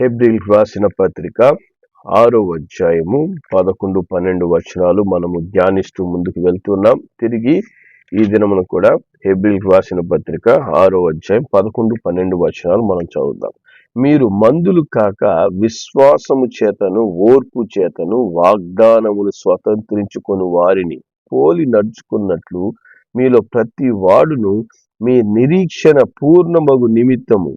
హెబ్రిల్కి రాసిన పత్రిక ఆరో అధ్యాయము పదకొండు పన్నెండు వచనాలు మనము ధ్యానిస్తూ ముందుకు వెళ్తున్నాం. తిరిగి ఈ దినమును కూడా హెబ్రిల్ రాసిన పత్రిక ఆరో అధ్యాయం పదకొండు పన్నెండు వచనాలు మనం చదువుదాం. మీరు మందులు కాక విశ్వాసము చేతను ఓర్పు చేతను వాగ్దానములు స్వతంత్రించుకొని వారిని పోలి నడుచుకున్నట్లు మీలో ప్రతి వాడును మీ నిరీక్షణ పూర్ణమగు నిమిత్తము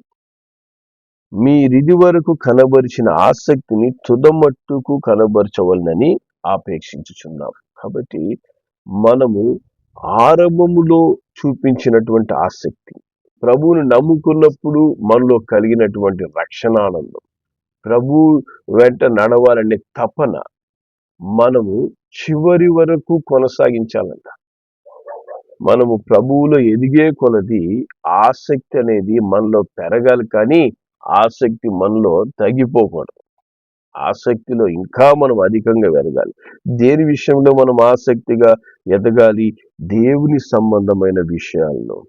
మీరిది వరకు కనబరిచిన ఆసక్తిని తుదమట్టుకు కనబరచవలనని ఆపేక్షించుచున్నాం. కాబట్టి మనము ఆరంభములో చూపించినటువంటి ఆసక్తి ప్రభువుని నమ్ముకున్నప్పుడు మనలో కలిగినటువంటి రక్షణానందం ప్రభు వెంట నడవాలనే తపన మనము చివరి వరకు కొనసాగించాలంట. మనము ప్రభువులో ఎదిగే కొలది ఆసక్తి అనేది మనలో పెరగాలి కానీ ఆసక్తి మనలో తగ్గిపోకూడదు. ఆసక్తిలో ఇంకా మనం అధికంగా ఎదగాలి. దేని విషయంలో మనం ఆసక్తిగా ఎదగాలి? దేవుని సంబంధమైన విషయాల్లో.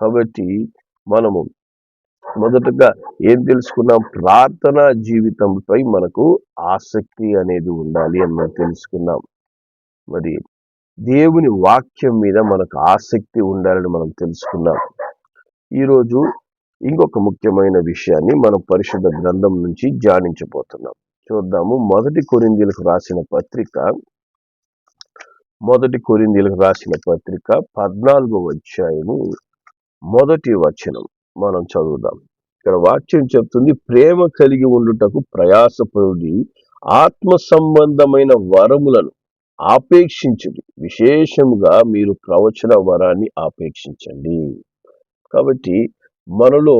కాబట్టి మనము మొదటగా ఏం తెలుసుకున్నాం? ప్రార్థనా జీవితంపై మనకు ఆసక్తి అనేది ఉండాలి అని మనం తెలుసుకున్నాం. మరి దేవుని వాక్యం మీద మనకు ఆసక్తి ఉండాలని మనం తెలుసుకున్నాం. ఈరోజు ఇంకొక ముఖ్యమైన విషయాన్ని మనం పరిశుద్ధ గ్రంథం నుంచి ధ్యానించబోతున్నాం చూద్దాము. మొదటి కొరిందీలకు రాసిన పత్రిక మొదటి కొరిందీలకు రాసిన పత్రిక పద్నాలుగో అధ్యాయము మొదటి వచనం. మనం చదువుదాం. ఇక్కడ వాక్యం చెప్తుంది ప్రేమ కలిగి ఉండుటకు ప్రయాసపడి ఆత్మ సంబంధమైన వరములను ఆపేక్షించండి. విశేషముగా మీరు ప్రవచన వరాన్ని ఆపేక్షించండి. కాబట్టి మనలో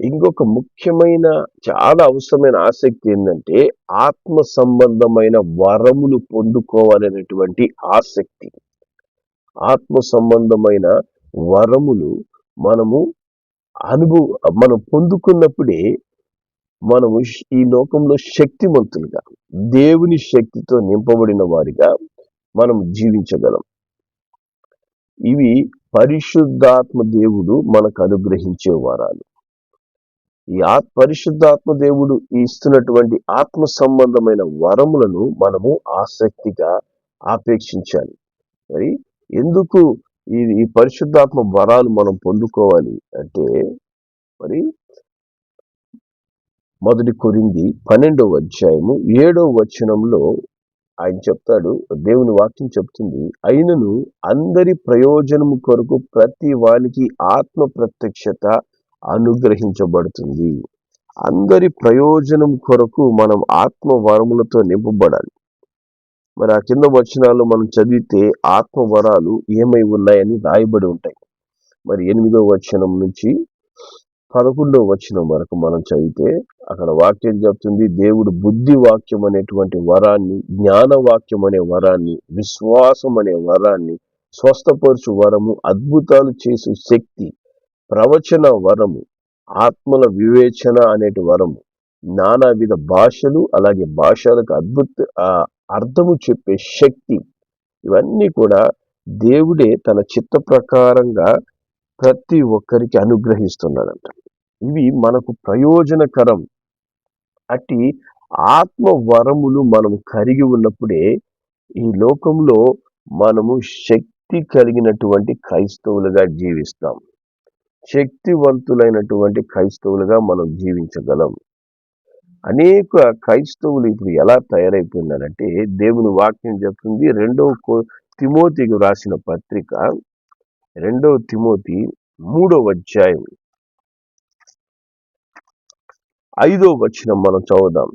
ఇంకొక ముఖ్యమైన చాలా అవసరమైన ఆసక్తి ఏంటంటే ఆత్మ సంబంధమైన వరములు పొందుకోవాలనేటువంటి ఆసక్తి. ఆత్మ సంబంధమైన వరములు మనము అనుభవ మనం పొందుకున్నప్పుడే మనము ఈ లోకంలో శక్తిమంతులుగా దేవుని శక్తితో నింపబడిన వారిగా మనం జీవించగలం. ఇవి పరిశుద్ధాత్మ దేవుడు మనకు అనుగ్రహించే వరాలు. ఈ ఆత్ పరిశుద్ధాత్మ దేవుడు ఇస్తున్నటువంటి ఆత్మ సంబంధమైన వరములను మనము ఆసక్తిగా ఆపేక్షించాలి. మరి ఎందుకు ఈ ఈ పరిశుద్ధాత్మ వరాలు మనం పొందుకోవాలి అంటే మరి మొదటి కొరింది పన్నెండవ అధ్యాయము ఏడవ వచనంలో ఆయన చెప్తాడు దేవుని వాక్యం చెప్తుంది అయినను అందరి ప్రయోజనము కొరకు ప్రతి వానికి ఆత్మ ప్రత్యక్షత అనుగ్రహించబడుతుంది. అందరి ప్రయోజనం కొరకు మనం ఆత్మ వరములతో నింపబడాలి. మరి ఆ కింద వచనాలు మనం చదివితే ఆత్మ వరాలు ఏమై ఉన్నాయని రాయబడి ఉంటాయి. మరి ఎనిమిదో వచనం నుంచి పదకొండవ వచనం వరకు మనం చదివితే అక్కడ వాక్యం చెప్తుంది దేవుడు బుద్ధి వాక్యం అనేటువంటి వరాన్ని జ్ఞాన వాక్యం అనే వరాన్ని విశ్వాసం అనే వరాన్ని స్వస్థపరచు వరము అద్భుతాలు చేసే శక్తి ప్రవచన వరము ఆత్మల వివేచన అనేటి వరము నానావిధ భాషలు అలాగే భాషలకు అద్భుత అర్థము చెప్పే శక్తి ఇవన్నీ కూడా దేవుడే తన చిత్త ప్రకారంగా ప్రతి ఒక్కరికి అనుగ్రహిస్తున్నాడంట. ఇవి మనకు ప్రయోజనకరం. అట్టి ఆత్మ వరములు మనం కరిగి ఉన్నప్పుడే ఈ లోకంలో మనము శక్తి కలిగినటువంటి క్రైస్తవులుగా జీవిస్తాం. శక్తివంతులైనటువంటి క్రైస్తవులుగా మనం జీవించగలం. అనేక క్రైస్తవులు ఇప్పుడు ఎలా తయారైపోయినారంటే దేవుని వాక్యం చెప్తుంది రెండవ తిమోతికి రాసిన పత్రిక రెండవ తిమోతి మూడవ అధ్యాయం. ఐదో వచనం మనం చదువుదాం.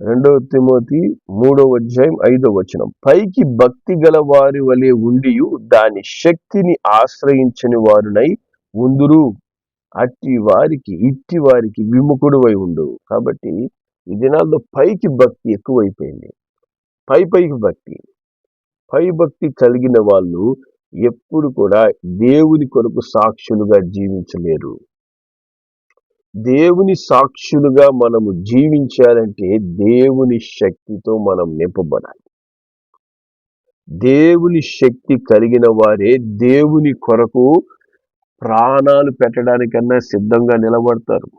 రెండవ తిమోతి మూడవ అధ్యాయం ఐదో వచనం. పైకి భక్తి గల వారి వలె ఉండి దాని శక్తిని ఆశ్రయించని వారునై ఉందురు. అట్టి వారికి ఇట్టి వారికి విముఖుడువై ఉండు. కాబట్టి ఈ దినాల్లో పైకి భక్తి ఎక్కువైపోయింది. పై పైకి భక్తి. పై భక్తి కలిగిన వాళ్ళు ఎప్పుడు కూడా దేవుని కొరకు సాక్షులుగా జీవించలేరు. దేవుని సాక్షులుగా మనము జీవించాలంటే దేవుని శక్తితో మనం నింపబడాలి. దేవుని శక్తి కలిగిన వారే దేవుని కొరకు ప్రాణాలు పెట్టడానికన్నా సిద్ధంగా నిలబడతారు.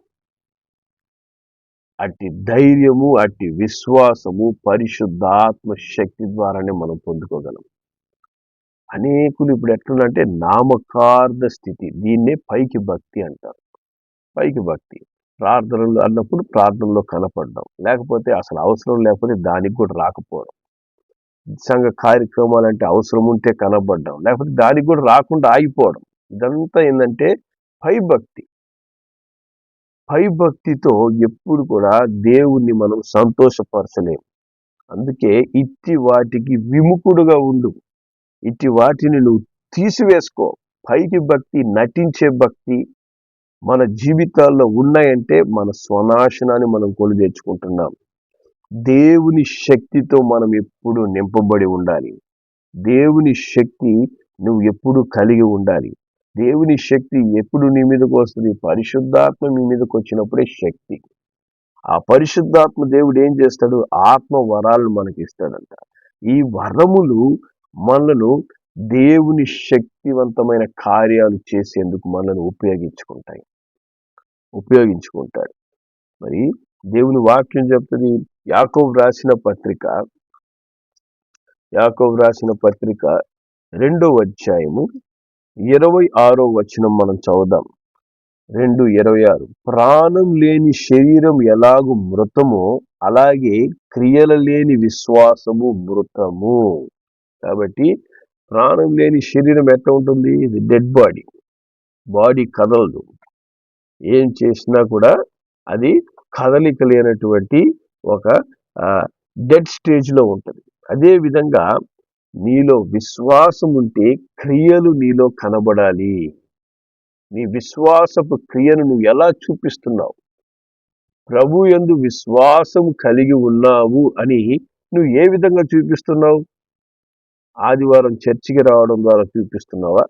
అట్టి ధైర్యము అట్టి విశ్వాసము పరిశుద్ధాత్మ శక్తి ద్వారానే మనం పొందుకోగలం. అనేకులు ఇప్పుడు ఎట్లుందంటే నామకార్థ స్థితి దీన్నే పైకి భక్తి అంటారు. పైకి భక్తి. ప్రార్థనలు అన్నప్పుడు ప్రార్థనలో కనపడడం. లేకపోతే అసలు అవసరం లేకపోతే దానికి కూడా రాకపోవడం. సంఘ కార్యక్రమాలు అంటే అవసరం ఉంటే కనబడడం. లేకపోతే దానికి కూడా రాకుండా ఆగిపోవడం. ఇదంతా ఏంటంటే పై భక్తి పై భక్తితో ఎప్పుడు కూడా దేవుణ్ణి మనం సంతోషపరచలేము అందుకే ఇట్టి వాటికి విముఖుడుగా ఉండు. ఇట్టి వాటిని నువ్వు తీసివేసుకో. పైకి భక్తి నటించే భక్తి మన జీవితాల్లో ఉన్నాయంటే మన స్వనాశనాన్ని మనం కొలు తెచ్చుకుంటున్నాం. దేవుని శక్తితో మనం ఎప్పుడు నింపబడి ఉండాలి. దేవుని శక్తి నువ్వు ఎప్పుడు కలిగి ఉండాలి. దేవుని శక్తి ఎప్పుడు నీ మీదకు వస్తుంది? పరిశుద్ధాత్మ నీ మీదకు వచ్చినప్పుడే శక్తి. ఆ పరిశుద్ధాత్మ దేవుడు ఏం చేస్తాడు? ఆత్మ వరాలను మనకి ఇస్తాడంట. ఈ వరములు మనలను దేవుని శక్తివంతమైన కార్యాలు చేసేందుకు మనల్ని ఉపయోగించుకుంటాయి. ఉపయోగించుకుంటాడు. మరి దేవుని వాక్యం చెప్తుంది యాకోబ్ రాసిన పత్రిక యాకోబ్ రాసిన పత్రిక రెండో అధ్యాయము ఇరవై ఆరో వచనం మనం చదుదాం రెండు ఇరవై ఆరు. ప్రాణం లేని శరీరం ఎలాగు మృతమో అలాగే క్రియల లేని విశ్వాసము మృతము. కాబట్టి ప్రాణం లేని శరీరం ఎట్లా ఉంటుంది? ఇది డెడ్ బాడీ బాడీ కదలదు. ఏం చేసినా కూడా అది కదలిక లేనటువంటి ఒక డెడ్ స్టేజ్లో ఉంటుంది. అదే విధంగా నీలో విశ్వాసం ఉంటే క్రియలు నీలో కనబడాలి. నీ విశ్వాసపు క్రియను నువ్వు ఎలా చూపిస్తున్నావు? ప్రభు ఎందు విశ్వాసం కలిగి ఉన్నావు అని నువ్వు ఏ విధంగా చూపిస్తున్నావు? ఆదివారం చర్చికి రావడం ద్వారా చూపిస్తున్నావా?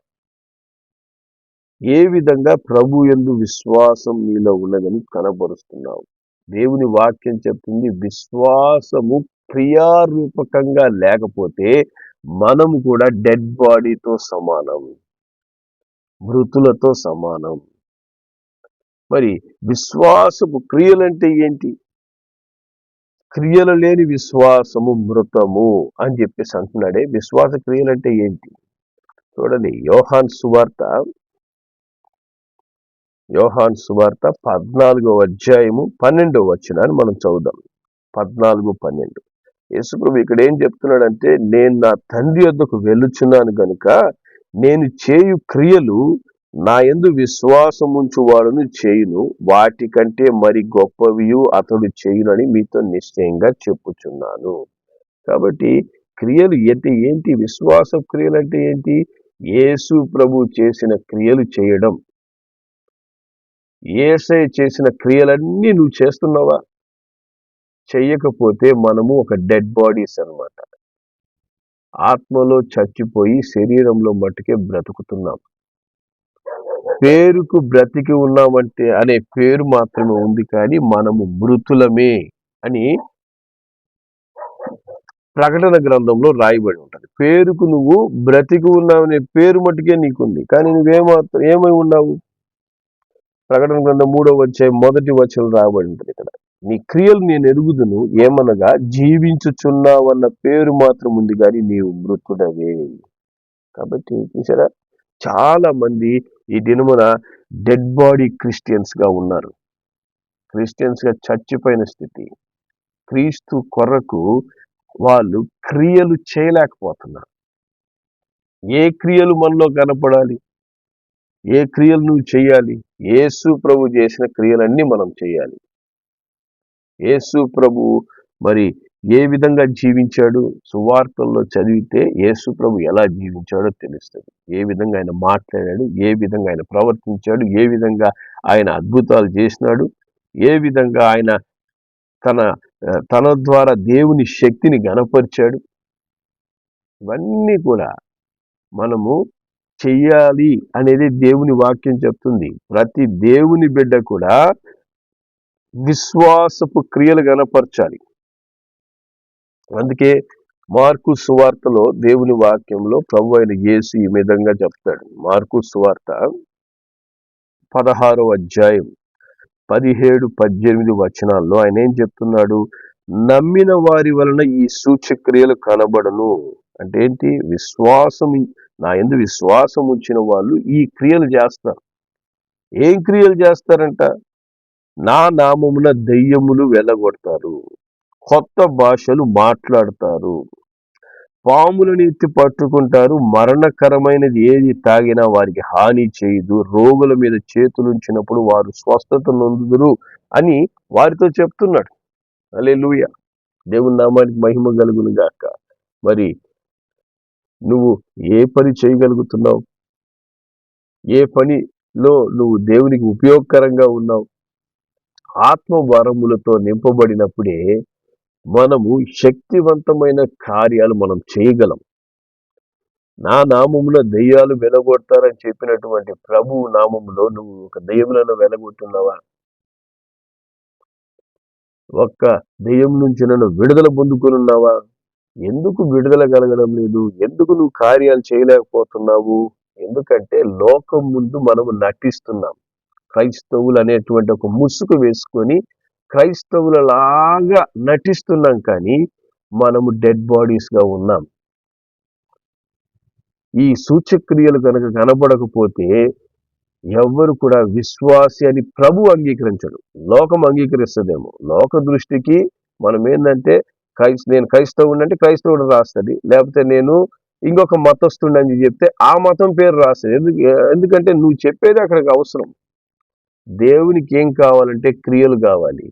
ఏ విధంగా ప్రభు ఎందు విశ్వాసం నీలో ఉన్నదని కనబరుస్తున్నావు? దేవుని వాక్యం చెప్తుంది విశ్వాసము క్రియారూపకంగా లేకపోతే మనం కూడా డెడ్ బాడీతో సమానం మృతులతో సమానం. మరి విశ్వాసపు క్రియలంటే ఏంటి? క్రియలు లేని విశ్వాసము మృతము అని చెప్పేసి అంటున్నాడే. విశ్వాస క్రియలు అంటే ఏంటి? చూడండి యోహాన్ సువార్త యోహాన్ సువార్త పద్నాలుగో అధ్యాయము పన్నెండో వచ్చినాన్ని మనం చదువుదాం. పద్నాలుగు పన్నెండు. యేసుప్రభు ఇక్కడ ఏం చెప్తున్నాడంటే నేను నా తండ్రి వద్దకు వెళ్ళుచున్నాను గనుక నేను చేయు క్రియలు నా ఎందు విశ్వాసం ఉంచువాడును చేయును. వాటికంటే మరి గొప్పవియు అతడు చేయునని మీతో నిశ్చయంగా చెప్పుచున్నాను. కాబట్టి క్రియలు ఏంటి ఏంటి? విశ్వాస క్రియలు అంటే ఏంటి? యేసు ప్రభు చేసిన క్రియలు చేయడం. ఏసై చేసిన క్రియలన్నీ నువ్వు చేస్తున్నావా? చెయ్యకపోతే మనము ఒక డెడ్ బాడీస్ అనమాట ఆత్మలో చచ్చిపోయి శరీరంలో మట్టుకే బ్రతుకుతున్నాం. పేరుకు బ్రతికి ఉన్నామంటే అనే పేరు మాత్రమే ఉంది కానీ మనము మృతులమే అని ప్రకటన గ్రంథంలో రాయబడి ఉంటుంది. పేరుకు నువ్వు బ్రతికి ఉన్నావనే పేరు మట్టుకే నీకుంది. కానీ నువ్వేమాత్రం ఏమై ఉన్నావు? ప్రకటన గ్రంథం మూడో వచ్చే మొదటి వచనం రాబడి ఉంటుంది ఇక్కడ. నీ క్రియలు నేను ఎరుగుదును ఏమనగా జీవించుచున్నావన్న పేరు మాత్రం ఉంది కానీ నీవు మృతుడవే. కాబట్టి చూసారా? చాలా మంది ఈ దినమున డెడ్ బాడీ క్రిస్టియన్స్గా ఉన్నారు. క్రిస్టియన్స్గా చచ్చిపోయిన స్థితి. క్రీస్తు కొరకు వాళ్ళు క్రియలు చేయలేకపోతున్నారు. ఏ క్రియలు మనలో కనపడాలి? ఏ క్రియలు నువ్వు చేయాలి? ఏసు ప్రభు చేసిన క్రియలన్నీ మనం చేయాలి. యేసు ప్రభు మరి ఏ విధంగా జీవించాడు సువార్తల్లో చదివితే యేసు ప్రభు ఎలా జీవించాడో తెలుస్తుంది. ఏ విధంగా ఆయన మాట్లాడాడు ఏ విధంగా ఆయన ప్రవర్తించాడు ఏ విధంగా ఆయన అద్భుతాలు చేసినాడు ఏ విధంగా ఆయన తన తన ద్వారా దేవుని శక్తిని గనపరిచాడు ఇవన్నీ కూడా మనము చెయ్యాలి అనేది దేవుని వాక్యం చెప్తుంది. ప్రతి దేవుని బిడ్డ కూడా విశ్వాసపు క్రియలు గనపరచాలి అందుకే మార్కు సువార్తలో దేవుని వాక్యంలో ప్రభు అయిన యేసు ఈ విధంగా చెప్తాడు. మార్కు సువార్త పదహారో అధ్యాయం పదిహేడు పద్దెనిమిది వచనాల్లో ఆయన ఏం చెప్తున్నాడు? నమ్మిన వారి వలన ఈ సూచక్రియలు కనబడను. అంటే ఏంటి? విశ్వాసం నా ఎందు విశ్వాసం ఉంచిన వాళ్ళు ఈ క్రియలు చేస్తారు. ఏం క్రియలు చేస్తారంట? నా నామమున దెయ్యములు వెళ్ళగొడతారు కొత్త భాషలు మాట్లాడతారు. పాములను ఎత్తి పట్టుకుంటారు. మరణకరమైనది ఏది తాగినా వారికి హాని చేయదు. రోగుల మీద చేతులుంచినప్పుడు వారు స్వస్థత నొందుదురు అని వారితో చెప్తున్నాడు. అలే లూయ దేవుని నామానికి మహిమ కలుగును గాక. మరి నువ్వు ఏ పని చేయగలుగుతున్నావు? ఏ పనిలో నువ్వు దేవునికి ఉపయోగకరంగా ఉన్నావు? ఆత్మ వరములతో నింపబడినప్పుడే మనము శక్తివంతమైన కార్యాలు మనం చేయగలం. నా నామములో దెయ్యాలు వెలగొడతారని చెప్పినటువంటి ప్రభు నామములో నువ్వు ఒక దెయ్యములను వెలగొట్టున్నావా? ఒక్క దెయ్యం నుంచి నన్ను విడుదల పొందుకునున్నావా? ఎందుకు విడుదల కలగడం లేదు? ఎందుకు నువ్వు కార్యాలు చేయలేకపోతున్నావు? ఎందుకంటే లోకం ముందు మనము నటిస్తున్నాం. క్రైస్తవులు అనేటువంటి ఒక ముసుగు వేసుకొని క్రైస్తవులలాగా నటిస్తున్నాం కానీ మనము డెడ్ బాడీస్గా ఉన్నాం. ఈ సూచక్రియలు కనుక కనబడకపోతే ఎవ్వరు కూడా విశ్వాసి అని ప్రభు అంగీకరించడు. లోకం అంగీకరిస్తుందేమో. లోక దృష్టికి మనం ఏంటంటే క్రైస్ నేను క్రైస్తవుడు అంటే క్రైస్తవుడు రాస్తుంది. లేకపోతే నేను ఇంకొక మతస్తుండని అని చెప్తే ఆ మతం పేరు రాస్తుంది. ఎందుకు ఎందుకంటే నువ్వు చెప్పేది అక్కడికి అవసరం. దేవునికి ఏం కావాలంటే క్రియలు కావాలి.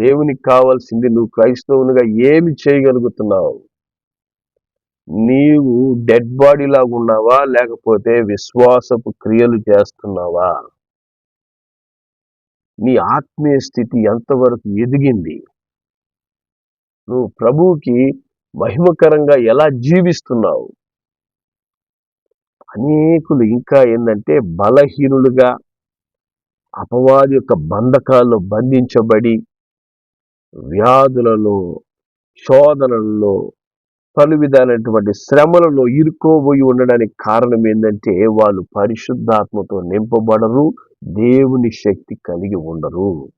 దేవునికి కావాల్సింది నువ్వు క్రైస్తవునిగా ఏమి చేయగలుగుతున్నావు? నీవు డెడ్ బాడీ లాగా ఉన్నావా? లేకపోతే విశ్వాసపు క్రియలు చేస్తున్నావా? నీ ఆత్మీయ స్థితి ఎంతవరకు ఎదిగింది? నువ్వు ప్రభువుకి మహిమకరంగా ఎలా జీవిస్తున్నావు? అనేకులు ఇంకా ఏంటంటే బలహీనులుగా అపవాది యొక్క బంధకాల్లో బంధించబడి వ్యాధులలో శోధనల్లో పలు విధాలైనటువంటి శ్రమలలో ఇరుకోబోయి ఉండడానికి కారణం ఏంటంటే వాళ్ళు పరిశుద్ధాత్మతో నింపబడరు దేవుని శక్తి కలిగి ఉండరు.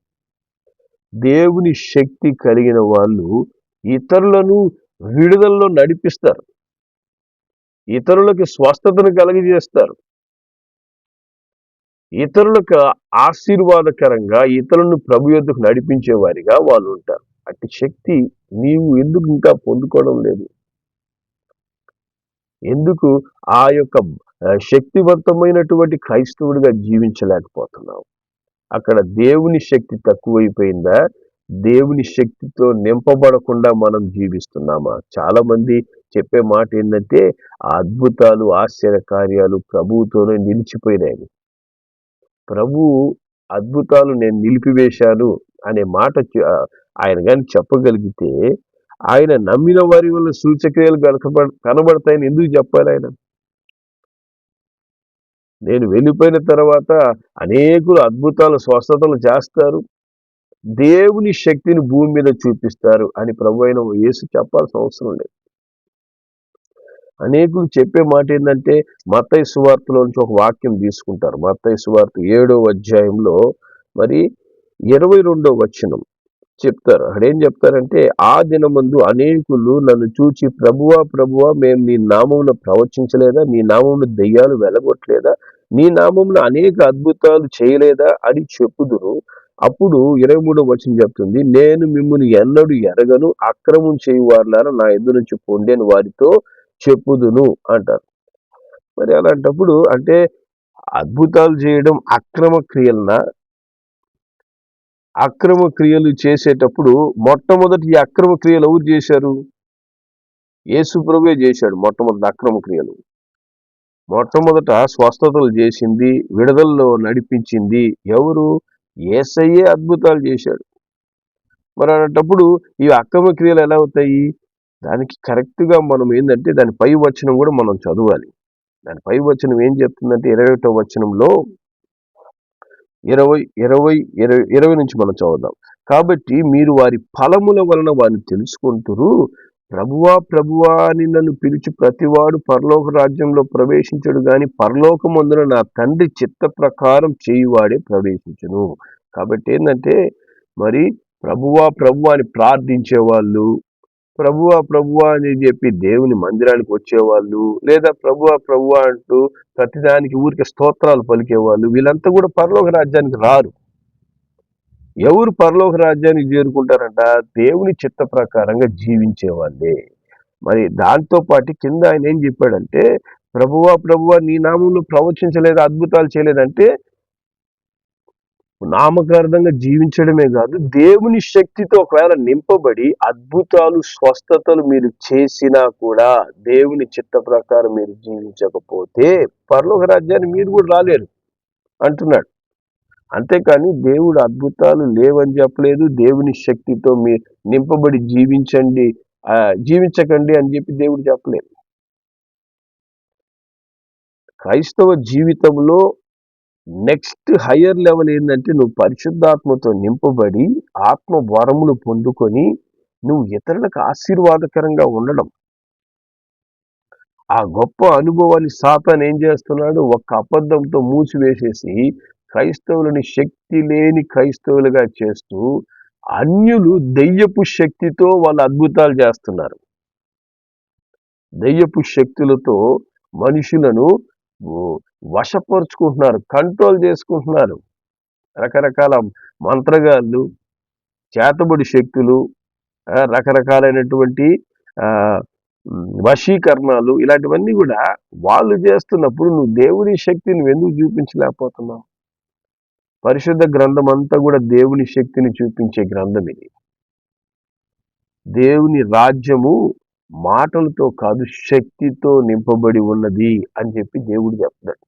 దేవుని శక్తి కలిగిన వాళ్ళు ఇతరులను విడుదలలో నడిపిస్తారు. ఇతరులకి స్వస్థతను కలిగజేస్తారు. ఇతరులకు ఆశీర్వాదకరంగా ఇతరులను ప్రభు యొద్దకు నడిపించే వారిగా వాళ్ళు ఉంటారు. అట్టి శక్తి నీవు ఎందుకు ఇంకా పొందుకోవడం లేదు? ఎందుకు ఆ యొక్క శక్తివంతమైనటువంటి క్రైస్తవుడిగా జీవించలేకపోతున్నావు? అక్కడ దేవుని శక్తి తక్కువైపోయిందా? దేవుని శక్తితో నింపబడకుండా మనం జీవిస్తున్నామా? చాలామంది చెప్పే మాట ఏంటంటే అద్భుతాలు ఆశ్చర్య కార్యాలు ప్రభువుతోనే నిలిచిపోయినాయి. ప్రభు అద్భుతాలు నేను నిలిపివేశాను అనే మాట ఆయన కానీ చెప్పగలిగితే ఆయన నమ్మిన వారి వల్ల సూచక్రియలు కనబడ కనబడతాయని ఎందుకు చెప్పాలి ఆయన? నేను వెళ్ళిపోయిన తర్వాత అనేకులు అద్భుతాలు స్వస్థతలు చేస్తారు. దేవుని శక్తిని భూమి మీద చూపిస్తారు అని ప్రభు అయిన యేసు చెప్పాల్సిన అవసరం లేదు. అనేకులు చెప్పే మాట ఏంటంటే మత్తయ్య సువార్తలోంచి ఒక వాక్యం తీసుకుంటారు. మత్తయ్య సువార్త ఏడో అధ్యాయంలో మరి ఇరవై రెండో వచనం చెప్తారు. అక్కడేం చెప్తారంటే ఆ దినమందు అనేకులు నన్ను చూచి ప్రభువా ప్రభువా మేము నీ నామమును ప్రవచించలేదా? నీ నామమును దెయ్యాలు వెలగొట్టలేదా? నీ నామమును అనేక అద్భుతాలు చేయలేదా? అని చెప్పుదురు. అప్పుడు ఇరవై మూడో వచనం చెప్తుంది నేను మిమ్మల్ని ఎన్నడూ ఎరగను అక్రమం చేయువారులారా నా ఎదురు నుంచి పొందేను వారితో చెప్పుదును అంటారు. మరి అలాంటప్పుడు అంటే అద్భుతాలు చేయడం అక్రమ క్రియలన? అక్రమ క్రియలు చేసేటప్పుడు మొట్టమొదటి ఈ అక్రమ క్రియలు ఎవరు చేశారు? యేసు ప్రభువే చేశాడు మొట్టమొదటి అక్రమ క్రియలు. మొట్టమొదట స్వస్థతలు చేసింది విడుదలలో నడిపించింది ఎవరు? ఏసయ్యే అద్భుతాలు చేశాడు. మరి అలాంటప్పుడు ఈ అక్రమ క్రియలు ఎలా అవుతాయి? దానికి కరెక్ట్గా మనం ఏంటంటే దాని పై వచనం కూడా మనం చదవాలి. దాని పై వచనం ఏం చెప్తుందంటే ఇరవై ఒకటో వచనంలో ఇరవై ఇరవై ఇరవై ఇరవై నుంచి మనం చదువుదాం కాబట్టి మీరు వారి ఫలముల వలన వారిని తెలుసుకుంటారు. ప్రభువా ప్రభువా అని నన్ను పిలిచి ప్రతివాడు పరలోక రాజ్యంలో ప్రవేశించడు కానీ పరలోకమందున నా తండ్రి చిత్త ప్రకారం చేయువాడే ప్రవేశించను. కాబట్టి ఏంటంటే మరి ప్రభువా ప్రభువా అని ప్రార్థించే వాళ్ళు ప్రభువా ప్రభువా అని చెప్పి దేవుని మందిరానికి వచ్చేవాళ్ళు లేదా ప్రభువా ప్రభువా అంటూ ప్రతిదానికి ఊరికి స్తోత్రాలు పలికేవాళ్ళు వీళ్ళంతా కూడా పరలోక రాజ్యానికి రారు. ఎవరు పరలోక రాజ్యానికి చేరుకుంటారంట? దేవుని చిత్త ప్రకారంగా జీవించేవాళ్ళే. మరి దాంతో పాటు కింద ఆయన ఏం చెప్పాడంటే ప్రభువా ప్రభువా నీ నామంలో ప్రవచించలేదు అద్భుతాలు చేయలేదంటే నామకార్థంగా జీవించడమే కాదు దేవుని శక్తితో ఒకవేళ నింపబడి అద్భుతాలు స్వస్థతలు మీరు చేసినా కూడా దేవుని చిత్త ప్రకారం మీరు జీవించకపోతే పరలోక రాజ్యాన్ని మీరు కూడా రాలేరు అంటున్నాడు. అంతేకాని దేవుడు అద్భుతాలు లేవని చెప్పలేదు దేవుని శక్తితో మీ నింపబడి జీవించండి జీవించకండి అని చెప్పి దేవుడు చెప్పలేదు. క్రైస్తవ జీవితంలో నెక్స్ట్ హయ్యర్ లెవెల్ ఏంటంటే నువ్వు పరిశుద్ధాత్మతో నింపబడి ఆత్మ వరములు పొందుకొని నువ్వు ఇతరులకు ఆశీర్వాదకరంగా ఉండడం. ఆ గొప్ప అనుభవాన్ని సాతాన్ ఏం చేస్తున్నాడు? ఒక్క అబద్ధంతో మూసివేసేసి క్రైస్తవులని శక్తి లేని క్రైస్తవులుగా చేస్తూ అన్యులు దెయ్యపు శక్తితో వాళ్ళు అద్భుతాలు చేస్తున్నారు. దెయ్యపు శక్తులతో మనుషులను వశపరుచుకుంటున్నారు కంట్రోల్ చేసుకుంటున్నారు. రకరకాల మంత్రగాళ్ళు చేతబడి శక్తులు రకరకాలైనటువంటి వశీకరణాలు ఇలాంటివన్నీ కూడా వాళ్ళు చేస్తున్నప్పుడు నువ్వు దేవుని శక్తిని ఎందుకు చూపించలేకపోతున్నావు? పరిశుద్ధ గ్రంథం అంతా కూడా దేవుని శక్తిని చూపించే గ్రంథం ఇది. దేవుని రాజ్యము మాటలతో కాదు శక్తితో నింపబడి ఉన్నది అని చెప్పి దేవుడు చెప్తాడు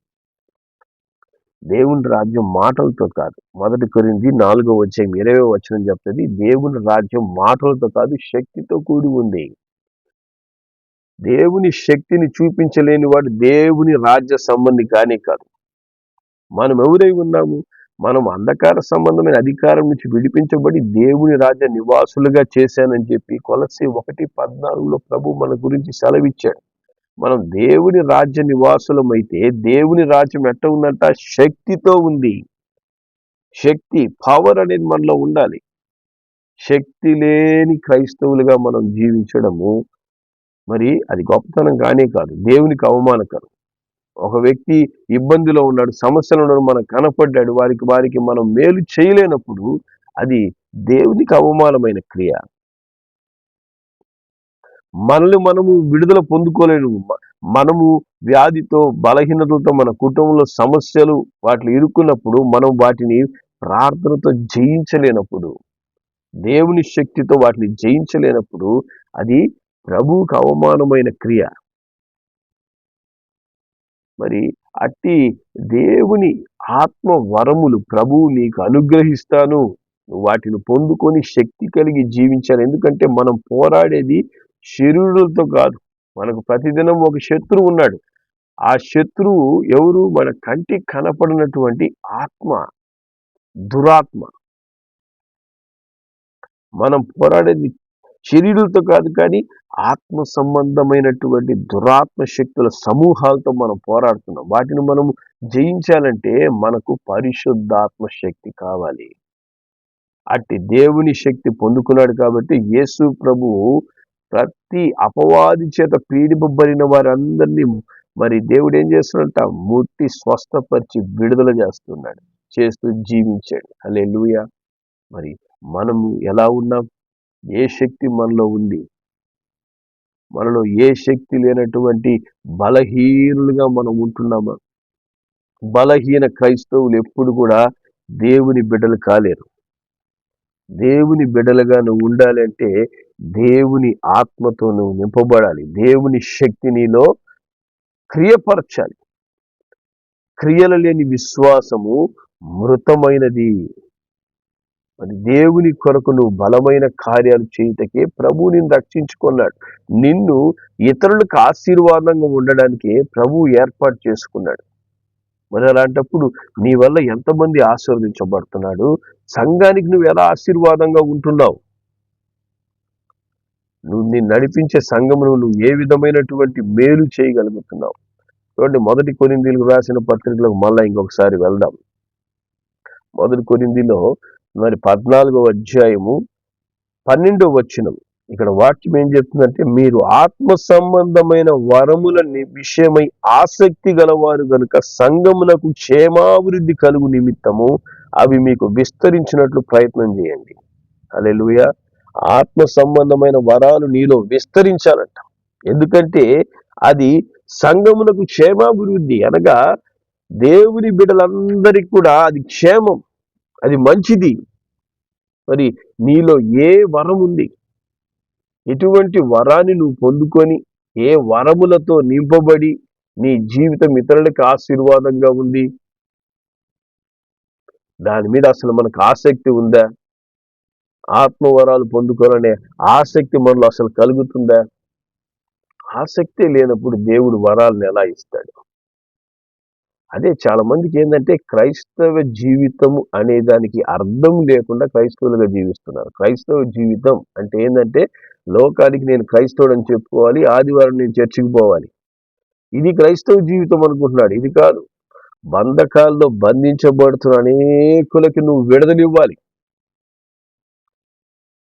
దేవుని రాజ్యం మాటలతో కాదు. మొదటి కొరింది నాలుగో వచ్చే ఇరవై వచ్చిన చెప్తుంది. దేవుని రాజ్యం మాటలతో కాదు శక్తితో కూడి ఉంది. దేవుని శక్తిని చూపించలేని వాడు దేవుని రాజ్య సంబంధి కానీ కాదు. మనం ఎవరై ఉన్నాము? మనం అంధకార సంబంధమైన అధికారం నుంచి విడిపించబడి దేవుని రాజ్య నివాసులుగా చేశానని చెప్పి కొలసి ఒకటి పద్నాలుగులో ప్రభు మన గురించి సెలవిచ్చాడు. మనం దేవుని రాజ్య నివాసులమైతే దేవుని రాజ్యం ఎట్ట ఉందంట? శక్తితో ఉంది. శక్తి పవర్ అనేది మనలో ఉండాలి. శక్తి లేని క్రైస్తవులుగా మనం జీవించడము మరి అది గొప్పతనం కానే కాదు. దేవునికి అవమానకరం. ఒక వ్యక్తి ఇబ్బందిలో ఉన్నాడు సమస్యలు ఉన్నాడు మనకు కనపడ్డాడు వారికి వారికి మనం మేలు చేయలేనప్పుడు అది దేవునికి అవమానమైన క్రియ. మనల్ని మనము విడుదల పొందుకోలేను మనము వ్యాధితో బలహీనతలతో మన కుటుంబంలో సమస్యలు వాటిని ఇరుక్కున్నప్పుడు మనం వాటిని ప్రార్థనతో జయించలేనప్పుడు దేవుని శక్తితో వాటిని జయించలేనప్పుడు అది ప్రభువుకు అవమానమైన క్రియ. మరి అట్టి దేవుని ఆత్మ వరములు ప్రభువు నీకు అనుగ్రహిస్తాను. వాటిని పొందుకొని శక్తి కలిగి జీవించాలి. ఎందుకంటే మనం పోరాడేది శరీరులతో కాదు. మనకు ప్రతిదినం ఒక శత్రువు ఉన్నాడు. ఆ శత్రువు ఎవరు? మన కంటికి కనపడినటువంటి ఆత్మ దురాత్మ. మనం పోరాడేది శరీరులతో కాదు కానీ ఆత్మ సంబంధమైనటువంటి దురాత్మ శక్తుల సమూహాలతో మనం పోరాడుతున్నాం. వాటిని మనం జయించాలంటే మనకు పరిశుద్ధాత్మ శక్తి కావాలి. అట్టి దేవుని శక్తి పొందుకున్నాడు కాబట్టి యేసు ప్రభువు ప్రతి అపవాది చేత పీడిపబడిన వారందరినీ మరి దేవుడు ఏం చేస్తున్నట్ట ముట్టి స్వస్థపరిచి విడుదల చేస్తున్నాడు. చేస్తూ జీవించాడు. అలే మరి మనము ఎలా ఉన్నాం? ఏ శక్తి మనలో ఉంది? మనలో ఏ శక్తి లేనటువంటి బలహీనులుగా మనం ఉంటున్నామా? బలహీన క్రైస్తవులు ఎప్పుడు కూడా దేవుని బిడ్డలు కాలేరు. దేవుని బిడ్డలుగా నువ్వు ఉండాలి అంటే దేవుని ఆత్మతో నువ్వు నింపబడాలి. దేవుని శక్తి నీలో క్రియపరచాలి. క్రియలు లేని విశ్వాసము మృతమైనది. మరి దేవుని కొరకు నువ్వు బలమైన కార్యాలు చేయుటకే ప్రభు నిన్ను రక్షించుకున్నాడు. నిన్ను ఇతరులకు ఆశీర్వాదంగా ఉండడానికే ప్రభు ఏర్పాటు చేసుకున్నాడు. మరి అలాంటప్పుడు నీ వల్ల ఎంతమంది ఆశీర్వదించబడుతున్నాడు? సంఘానికి నువ్వు ఎలా ఆశీర్వాదంగా ఉంటున్నావు? నువ్వు నేను నడిపించే సంఘమును నువ్వు ఏ విధమైనటువంటి మేలు చేయగలుగుతున్నావు? చూడండి మొదటి కొరిందీలకు రాసిన పత్రికలకు మళ్ళా ఇంకొకసారి వెళ్దాం. మొదటి కొరిందిలో మరి పద్నాలుగవ అధ్యాయము పన్నెండవ వచనం. ఇక్కడ వాక్యం ఏం చెప్తుందంటే మీరు ఆత్మ సంబంధమైన వరముల విషయమై ఆసక్తి గలవారు గనుక సంగమునకు క్షేమాభివృద్ధి కలుగు నిమిత్తము అవి మీకు విస్తరించినట్లు ప్రయత్నం చేయండి. అలెలుయ ఆత్మ సంబంధమైన వరాలు నీలో విస్తరించాలంట. ఎందుకంటే అది సంగమునకు క్షేమాభివృద్ధి అనగా దేవుని బిడ్డలందరికీ కూడా అది క్షేమం. అది మంచిది. మరి నీలో ఏ వరం ఉంది? ఎటువంటి వరాన్ని నువ్వు పొందుకొని ఏ వరములతో నింపబడి నీ జీవితం ఇతరులకు ఆశీర్వాదంగా ఉంది? దాని మీద అసలు మనకు ఆసక్తి ఉందా? ఆత్మవరాలు పొందుకోవాలనే ఆసక్తి మనలో అసలు కలుగుతుందా? ఆసక్తి లేనప్పుడు దేవుడు వరాలను ఎలా ఇస్తాడు? అదే చాలా మందికి ఏంటంటే క్రైస్తవ జీవితం అనే దానికి అర్థం లేకుండా క్రైస్తవులుగా జీవిస్తున్నారు. క్రైస్తవ జీవితం అంటే ఏంటంటే లోకానికి నేను క్రైస్తవుడు అని చెప్పుకోవాలి ఆదివారం నేను చర్చికి పోవాలి. ఇది క్రైస్తవ జీవితం అనుకుంటున్నాడు. ఇది కాదు. బంధకాల్లో బంధించబడుతున్న అనేకులకి నువ్వు విడుదలివ్వాలి.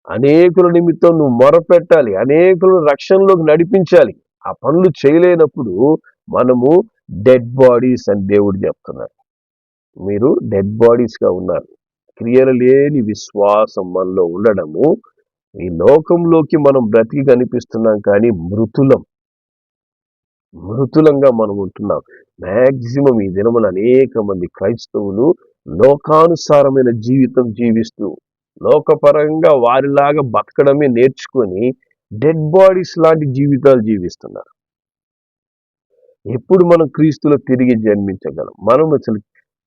అనేకుల నిమిత్తం నువ్వు మొరపెట్టాలి. అనేకులను రక్షణలోకి నడిపించాలి. ఆ పనులు చేయలేనప్పుడు మనము డెడ్ బాడీస్ అని దేవుడు చెప్తున్నాడు. మీరు డెడ్ బాడీస్గా ఉన్నారు. క్రియలు లేని విశ్వాసం మనలో ఉండడము ఈ లోకంలోకి మనం బ్రతికి కనిపిస్తున్నాం కానీ మృతులం మృతులంగా మనం ఉంటున్నాం. మ్యాక్సిమం ఈ దినములు అనేక మంది క్రైస్తవులు లోకానుసారమైన జీవితం జీవిస్తూ లోకపరంగా వారిలాగా బతకడమే నేర్చుకొని డెడ్ బాడీస్ లాంటి జీవితాలు జీవిస్తున్నారు. ఎప్పుడు మనం క్రీస్తులో తిరిగి జన్మించగలం? మనం అసలు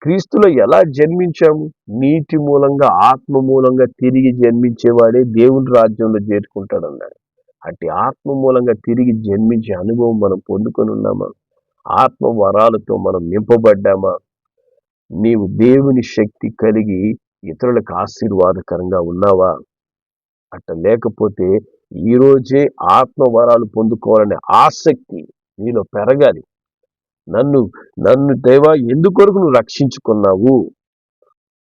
క్రీస్తులో ఎలా జన్మించాము? నీటి మూలంగా ఆత్మ మూలంగా తిరిగి జన్మించేవాడే దేవుని రాజ్యంలో చేరుకుంటాడు అన్నాడు ఆత్మ మూలంగా తిరిగి జన్మించే అనుభవం మనం పొందుకొని ఉన్నామా? ఆత్మ వరాలతో మనం నింపబడ్డామా? నీవు దేవుని శక్తి కలిగి ఇతరులకు ఆశీర్వాదకరంగా ఉన్నావా? అట్ట లేకపోతే ఈరోజే ఆత్మవరాలు ఆత్మ వరాలు పొందుకోవాలనే ఆసక్తి నీలో పెరగాలి. నన్ను నన్ను దేవా ఎందుకొరకు నువ్వు రక్షించుకున్నావు?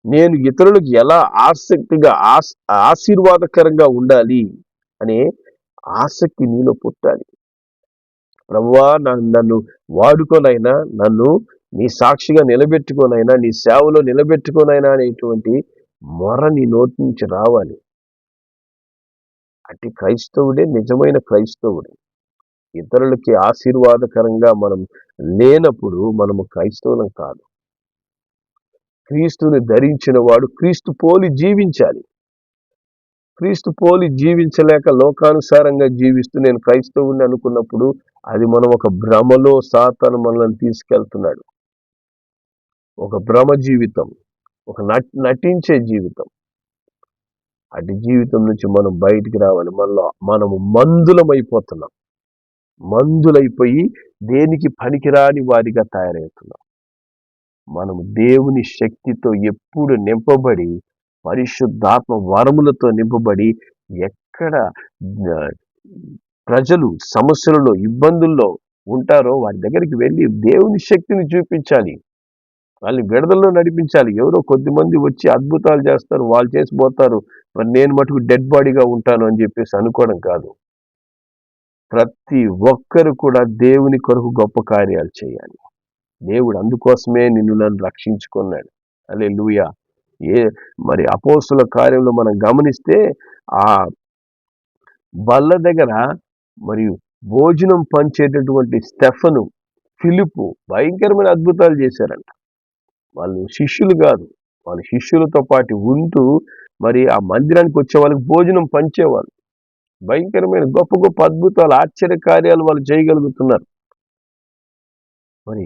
నేను ఇతరులకు ఎలా ఆసక్తిగా ఆస్ ఆశీర్వాదకరంగా ఉండాలి అనే ఆసక్తి నీలో పుట్టాలి. ప్రభువా నన్ను నన్ను వాడుకోనైనా నన్ను నీ సాక్షిగా నిలబెట్టుకోనైనా నీ సేవలో నిలబెట్టుకోనైనా అనేటువంటి మొర నీ నోటి నుంచి రావాలి. అట్టి క్రైస్తవుడే నిజమైన క్రైస్తవుడు. ఇతరులకి ఆశీర్వాదకరంగా మనం లేనప్పుడు మనము క్రైస్తవులం కాదు. క్రీస్తుని ధరించిన వాడు క్రీస్తు పోలి జీవించాలి. క్రీస్తు పోలి జీవించలేక లోకానుసారంగా జీవిస్తూ నేను క్రైస్తవుని అనుకున్నప్పుడు అది మనం ఒక భ్రమలో సాతను మనల్ని తీసుకెళ్తున్నాడు. ఒక భ్రమ జీవితం ఒక నట్ నటించే జీవితం. అటు జీవితం నుంచి మనం బయటికి రావాలి. మనలో మనము మందులమైపోతున్నాం. మందులైపోయి దేనికి పనికిరాని వారిగా తయారవుతున్నాం. మనము దేవుని శక్తితో ఎప్పుడు నింపబడి పరిశుద్ధాత్మ వరములతో నింపబడి ఎక్కడ ప్రజలు సమస్యలలో ఇబ్బందుల్లో ఉంటారో వారి దగ్గరికి వెళ్ళి దేవుని శక్తిని చూపించాలి. వాళ్ళని విడదల్లో నడిపించాలి. ఎవరో కొద్దిమంది వచ్చి అద్భుతాలు చేస్తారు వాళ్ళు చేసిపోతారు మరి నేను మటుకు డెడ్ బాడీగా ఉంటాను అని చెప్పేసి అనుకోవడం కాదు. ప్రతి ఒక్కరు కూడా దేవుని కొరకు గొప్ప కార్యాలు చేయాలి. దేవుడు అందుకోసమే నిన్ను నన్ను రక్షించుకున్నాడు. అలే లూయా ఏ మరి అపోస్తుల కార్యంలో మనం గమనిస్తే ఆ బల్ల దగ్గర మరియు భోజనం పంచేటటువంటి స్టెఫను ఫిలిపు భయంకరమైన అద్భుతాలు చేశారంట. వాళ్ళు శిష్యులు కాదు. వాళ్ళ శిష్యులతో పాటు ఉంటూ మరి ఆ మందిరానికి వచ్చే వాళ్ళకి భోజనం పంచేవాళ్ళు. భయంకరమైన గొప్ప గొప్ప అద్భుతాలు ఆశ్చర్య కార్యాలు వాళ్ళు చేయగలుగుతున్నారు. మరి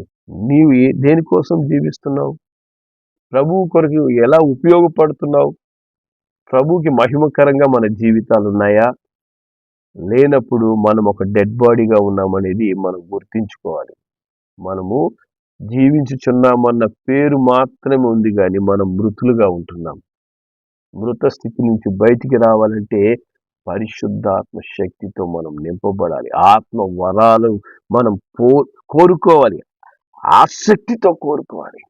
నీవు దేనికోసం జీవిస్తున్నావు? ప్రభువు కొరకు ఎలా ఉపయోగపడుతున్నావు? ప్రభువుకి మహిమకరంగా మన జీవితాలు ఉన్నాయా? లేనప్పుడు మనం ఒక డెడ్ బాడీగా ఉన్నామనేది మనం గుర్తించుకోవాలి. మనము జీవించుచున్నామన్న పేరు మాత్రమే ఉంది కానీ మనం మృతులుగా ఉంటున్నాం. మృత స్థితి నుంచి బయటికి రావాలంటే పరిశుద్ధాత్మ శక్తితో మనం నింపబడాలి. ఆత్మ వరాలు మనం పో కోరుకోవాలి. ఆసక్తితో కోరుకోవాలి.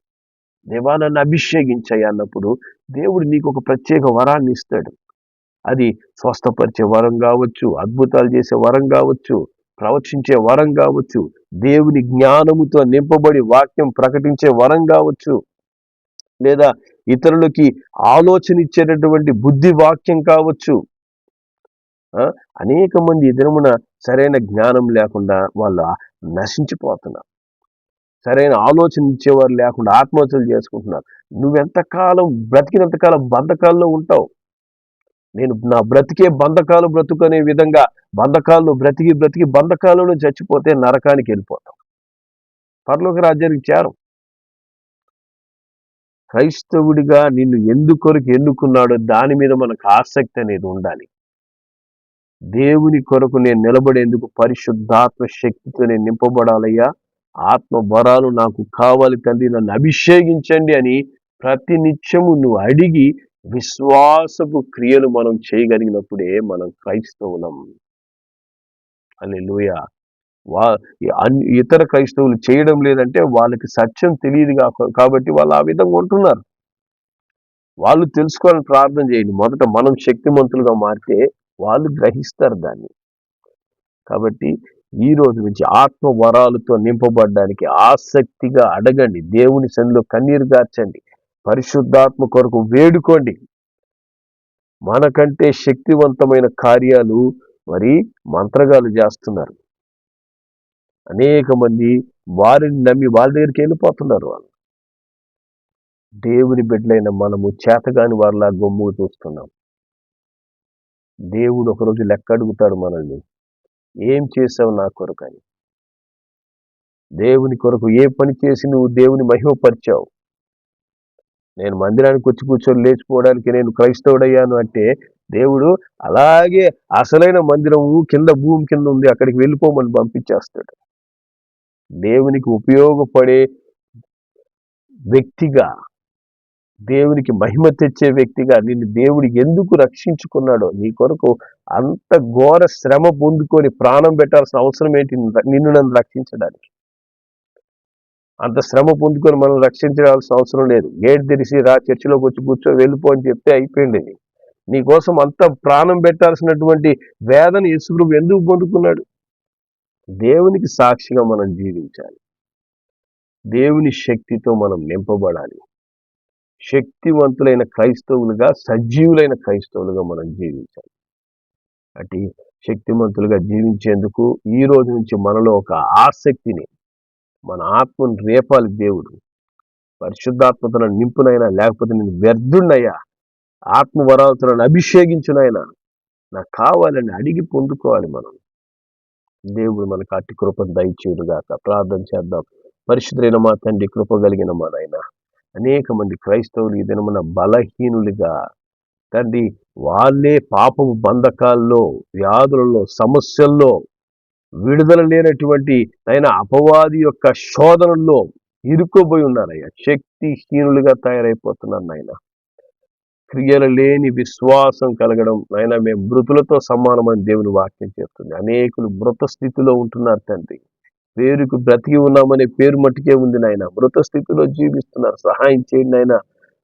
దేవా నన్ను అభిషేకించాయి అన్నప్పుడు దేవుడు నీకు ఒక ప్రత్యేక వరాన్ని ఇస్తాడు. అది స్వస్థపరిచే వరం కావచ్చు అద్భుతాలు చేసే వరం కావచ్చు ప్రవచించే వరం కావచ్చు దేవుని జ్ఞానముతో నింపబడి వాక్యం ప్రకటించే వరం కావచ్చు లేదా ఇతరులకి ఆలోచన ఇచ్చేటటువంటి బుద్ధి వాక్యం కావచ్చు అనేక మంది ఎదురుమున సరైన జ్ఞానం లేకుండా వాళ్ళు నశించిపోతున్నారు. సరైన ఆలోచన ఇచ్చేవారు లేకుండా ఆత్మహత్యలు చేసుకుంటున్నారు. నువ్వెంతకాలం బ్రతికినంతకాలం బంధకాల్లో ఉంటావు. నేను నా బ్రతికే బంధకాలు బ్రతుకునే విధంగా బంధకాల్లో బ్రతికి బ్రతికి బంధకాలలో చచ్చిపోతే నరకానికి వెళ్ళిపోతాం పర్లోక రాజ్యానికి చేరం క్రైస్తవుడిగా నిన్ను ఎందుకొరకు ఎన్నుకున్నాడో దాని మీద మనకు ఆసక్తి అనేది ఉండాలి. దేవుని కొరకు నేను నిలబడేందుకు పరిశుద్ధాత్మ శక్తితో నేను నింపబడాలయ్యా. ఆత్మ వరాలు నాకు కావాలి తండ్రి నన్ను అభిషేకించండి అని ప్రతి నిత్యము నువ్వు అడిగి విశ్వాసపు క్రియలు మనం చేయగలిగినప్పుడే మనం క్రైస్తవులం. అని లూయ వా ఇతర క్రైస్తవులు చేయడం లేదంటే వాళ్ళకి సత్యం తెలియదు కాబట్టి వాళ్ళు ఆ విధంగా ఉంటున్నారు. వాళ్ళు తెలుసుకోవాలని ప్రార్థన చేయండి. మొదట మనం శక్తిమంతులుగా మారితే వాళ్ళు గ్రహిస్తారు దాన్ని. కాబట్టి ఈ రోజు నుంచి ఆత్మ వరాలతో నింపబడడానికి ఆసక్తిగా అడగండి. దేవుని సన్నిలో కన్నీరు గార్చండి. పరిశుద్ధాత్మ కొరకు వేడుకోండి. మనకంటే శక్తివంతమైన కార్యాలు మరి మంత్రగాలు చేస్తున్నారు. అనేక మంది వారిని నమ్మి వాళ్ళ దగ్గరికి వెళ్ళిపోతున్నారు వాళ్ళు. దేవుని బిడ్డలైన మనము చేతగాని వారిలా గొమ్ము చూస్తున్నాం. దేవుడు ఒకరోజు లెక్క అడుగుతాడు మనల్ని. ఏం చేసావు నా కొరకు అని దేవుని కొరకు ఏ పని చేసి నువ్వు దేవుని మహిమపరిచావు? నేను మందిరానికి వచ్చి కూర్చొని లేచిపోవడానికి నేను క్రైస్తవుడయ్యాను అంటే దేవుడు అలాగే అసలైన మందిరం కింద భూమి కింద ఉంది అక్కడికి వెళ్ళిపోమని పంపించేస్తాడు. దేవునికి ఉపయోగపడే వ్యక్తిగా దేవునికి మహిమ తెచ్చే వ్యక్తిగా నిన్ను దేవుడు ఎందుకు రక్షించుకున్నాడో నీ కొరకు అంత ఘోర శ్రమ పొందుకొని ప్రాణం పెట్టాల్సిన అవసరం ఏంటి? నిన్ను నన్ను రక్షించడానికి. అంత శ్రమ పొందుకొని మనం రక్షించాల్సిన అవసరం లేదు. గేట్ తెరిసి రా చర్చిలోకి వచ్చి కూర్చో వెళ్ళిపో అని చెప్తే అయిపోయింది నీ కోసం అంత ప్రాణం పెట్టాల్సినటువంటి వేదన యేసుప్రభు ఎందుకు పొందుకున్నాడు? దేవునికి సాక్షిగా మనం జీవించాలి. దేవుని శక్తితో మనం నింపబడాలి. శక్తివంతులైన క్రైస్తవులుగా సజీవులైన క్రైస్తవులుగా మనం జీవించాలి. అటు శక్తివంతులుగా జీవించేందుకు ఈ రోజు నుంచి మనలో ఒక ఆసక్తిని మన ఆత్మను రేపాలి దేవుడు. పరిశుద్ధాత్మతను నింపునైనా లేకపోతే నేను వ్యర్థుణ్ణయ్యా. ఆత్మవరాలతో అభిషేకించునైనా నాకు కావాలని అడిగి పొందుకోవాలి మనం. దేవుడు మనకు అట్టి కృపను దయచేయుడుగాక ప్రార్థన చేద్దాం. పరిశుద్ధైన మా తండ్రి కృప కలిగిన మా నాయన. అనేక మంది క్రైస్తవులు ఈ దినమున బలహీనులుగా తండ్రి వాళ్ళే పాపము బంధకాల్లో వ్యాధులలో సమస్యల్లో విడుదల లేనటువంటి ఆయన అపవాది యొక్క శోధనల్లో ఇరుక్కుపోయి ఉన్నారయ్యా. శక్తిహీనులుగా తయారైపోతున్నారు నాయన. క్రియలు లేని విశ్వాసం కలగడం నాయన మేము మృతులతో సమానమని దేవుని వాక్యం చెప్తుంది. అనేకులు మృత స్థితిలో ఉంటున్నారు తండ్రి. పేరుకు బ్రతికి ఉన్నామనే పేరు మట్టుకే ఉంది నాయన. మృత స్థితిలో జీవిస్తున్నారు. సహాయం చేయండి నాయన.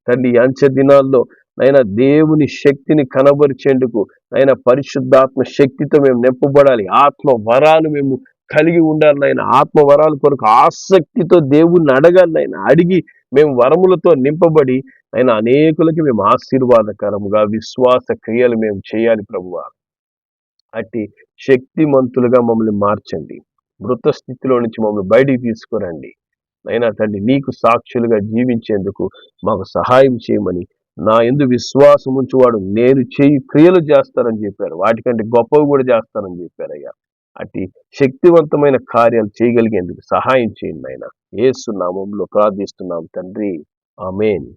తల్లి అంచె దినాల్లో నాయన దేవుని శక్తిని కనబరిచేందుకు ఆయన పరిశుద్ధాత్మ శక్తితో మేము నింపబడాలి ఆత్మ వరాలు మేము కలిగి ఉండాలి ఆయన ఆత్మ వరాల కొరకు ఆసక్తితో దేవుణ్ణి అడగాలి ఆయన అడిగి మేము వరములతో నింపబడి ఆయన అనేకులకి మేము ఆశీర్వాదకరముగా విశ్వాస క్రియలు మేము చేయాలి ప్రభువ. అట్టి శక్తిమంతులుగా మమ్మల్ని మార్చండి. మృత స్థితిలో నుంచి మమ్మల్ని బయటికి తీసుకురండి. అయినా తండ్రి నీకు సాక్షులుగా జీవించేందుకు మాకు సహాయం చేయమని నా ఎందు విశ్వాసం ఉంచువాడు నేను చేయి క్రియలు చేస్తానని చెప్పారు. వాటికంటే గొప్పవి కూడా చేస్తానని చెప్పారు అయ్యా అట్టి శక్తివంతమైన కార్యాలు చేయగలిగేందుకు సహాయం చేయండి ఆయన ఏసు నామంలో ప్రార్థిస్తున్నాం తండ్రి. ఆమెన్.